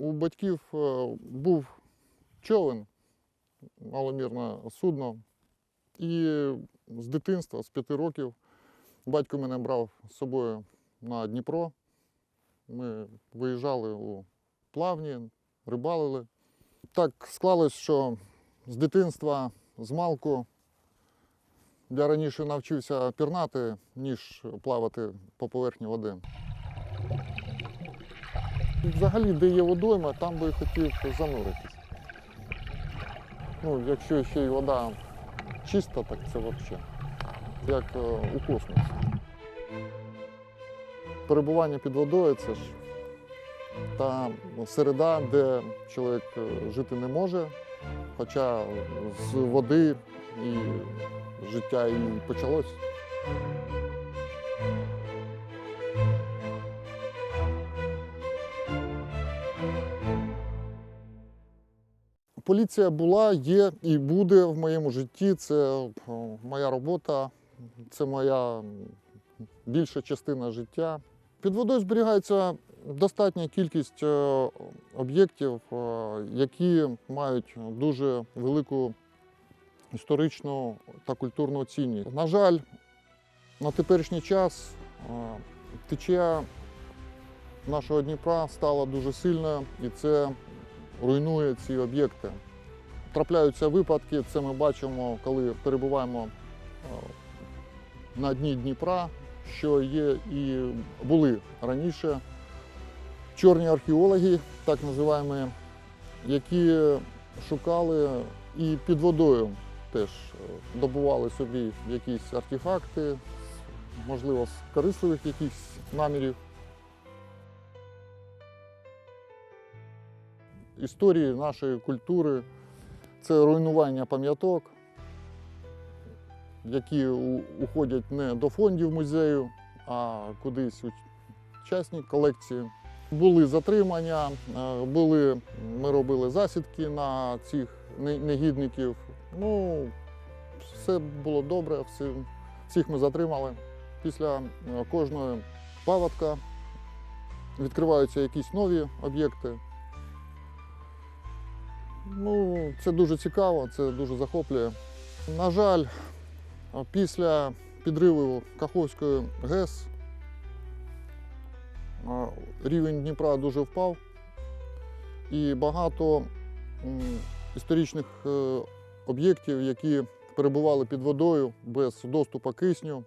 У батьків е, був човен, маломірне судно. І з дитинства, з п'яти років, батько мене брав з собою на Дніпро. Ми виїжджали у плавні, рибалили. Так склалось, що з дитинства, з малку, я раніше навчився пірнати, ніж плавати по поверхні води. Взагалі, де є водойма, там би хотів зануритись. Ну, якщо ще й вода чиста, так це взагалі як е, у космосі. Перебування під водою це ж та середа, де чоловік е, жити не може, хоча з води і життя і почалось. Поліція була, є і буде в моєму житті. Це е, моя робота, це моя більша частина життя. Під водою зберігається достатня кількість е, об'єктів, е, які мають дуже велику історичну та культурну цінність. На жаль, на теперішній час течія нашого Дніпра стала дуже сильною, і це руйнує ці об'єкти. Трапляються випадки, це ми бачимо, коли перебуваємо е, на дні Дніпра, що є і були раніше чорні археологи, так називаємо, які шукали і під водою теж е, добували собі якісь артефакти, можливо, з корисливих якихось намірів. Історії нашої культури це руйнування пам'яток, які уходять не до фондів музею, а кудись у частні колекції. Були затримання, е, були, ми робили засідки на цих не- негідників. Ну, все було добре, всі, всіх ми затримали. Після е, кожної паводка відкриваються якісь нові об'єкти. Ну, це дуже цікаво, це дуже захоплює. На жаль, після підриву Каховської ГЕС рівень Дніпра дуже впав, і багато історичних е, об'єктів, які перебували під водою без доступу кисню,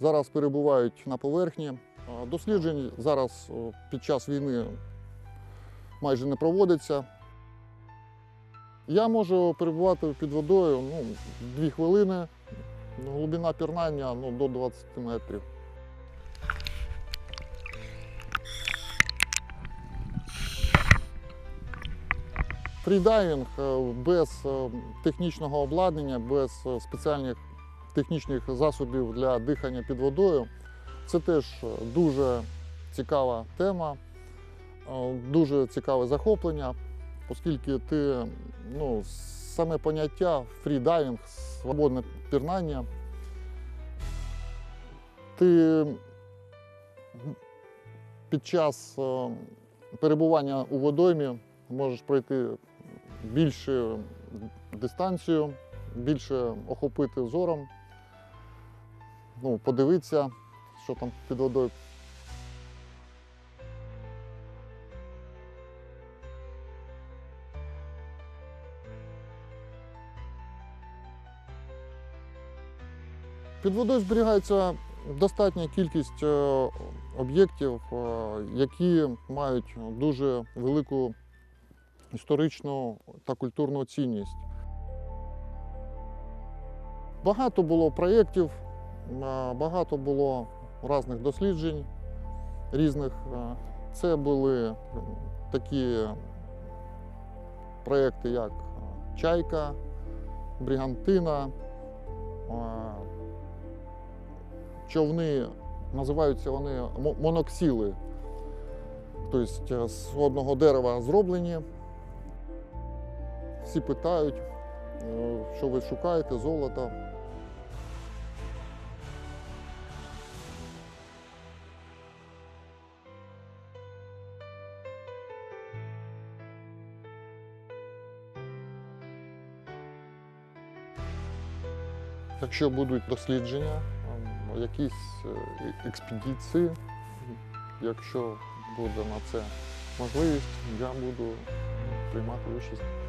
зараз перебувають на поверхні. Досліджень зараз під час війни майже не проводиться. Я можу перебувати під водою ну, 2 хвилини, глибина пірнання ну, до 20 метрів. Фрідайвінг е, без е, технічного обладнання, без е, спеціальних технічних засобів для дихання під водою це теж дуже цікава тема, дуже цікаве захоплення оскільки ти ну, саме поняття фрідайвінг, свободне пірнання, ти під час е, перебування у водоймі можеш пройти більшу дистанцію, більше охопити зором, ну, подивитися, що там під водою Під водою зберігається достатня кількість е, об'єктів, е, які мають дуже велику історичну та культурну цінність. Багато було проєктів, е, багато було різних досліджень різних. Це були такі проєкти, як Чайка, Брігантина човни називаються вони моноксіли. Тобто е, з одного дерева зроблені. Всі питають, е, що ви шукаєте, золото. Якщо будуть дослідження, якісь е, експедиції, якщо буде на це можливість, я буду приймати участь.